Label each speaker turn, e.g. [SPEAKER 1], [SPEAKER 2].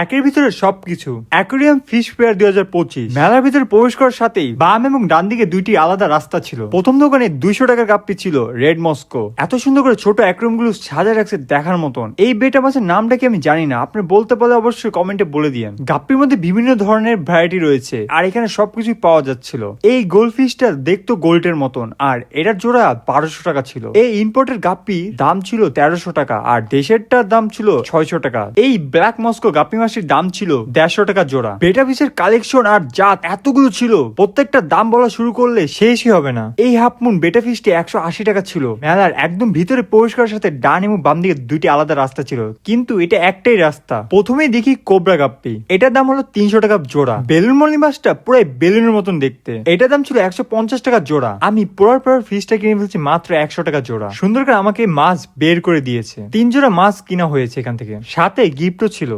[SPEAKER 1] একের ভিতরে সবকিছু। অ্যাকোরিয়াম ফিশ ফেয়ার দুই হাজার পঁচিশ। মেলার ভিতরে প্রবেশ করার সাথেই বাম এবং ডান দিকে দুইটি আলাদা রাস্তা ছিল। প্রথম দোকানে দুইশো টাকার কাপ্পি ছিল রেড মস্কো। এত সুন্দর করে ছোট অ্যাকোরিয়ামগুলো সাজা রাখছে দেখার মতন। এই বেটা মাছের নামটা কি আমি জানি না, আপনি বলতে পারলে অবশ্যই কমেন্টে বলে দিয়েন। গাপ্পির মধ্যে বিভিন্ন ধরনের ভ্যারাইটি রয়েছে আর এখানে সবকিছুই পাওয়া যাচ্ছিল। এই গোল্ড ফিশটা দেখতো গোল্ডের মতন আর এটার জোড়া বারোশো টাকা ছিল। এই ইম্পোর্টের গাপ্পি দাম ছিল তেরোশো টাকা আর দেশেরটার দাম ছিল ছয়শো টাকা। এই ব্ল্যাক মস্কো গাপ্পি মাছের দাম ছিল দেড়শো টাকা জোড়া। বেটা ফিশের কালেকশন আর জাত এতগুলো ছিল, প্রত্যেকটা দাম বলা শুরু করলে শেষই হবে না। এই হাফ মুন বেটা ফিশটি একশো আশি টাকা ছিল। মেলার একদম ভিতরে প্রবেশ করার সাথে ডান এবং বাম দিকে দুইটি আলাদা রাস্তা ছিল। কিন্তু এটা একটাই রাস্তা। প্রথমেই দেখি কোবরা গাপ্পি। এটার দাম হলো তিনশো টাকা জোড়া। বেলুন মলি মাছটা পুরো বেলুনের মতন দেখতে। এটার দাম ছিল একশো পঞ্চাশ টাকা জোড়া। আমি পড়ার পর ফিশটা কিনে ফেলছি মাত্র একশো টাকা জোড়া। সুন্দর করে আমাকে মাছ বের করে দিয়েছে। তিন জোড়া মাছ কিনা হয়েছে এখান থেকে। সাথে গিফটও ছিল।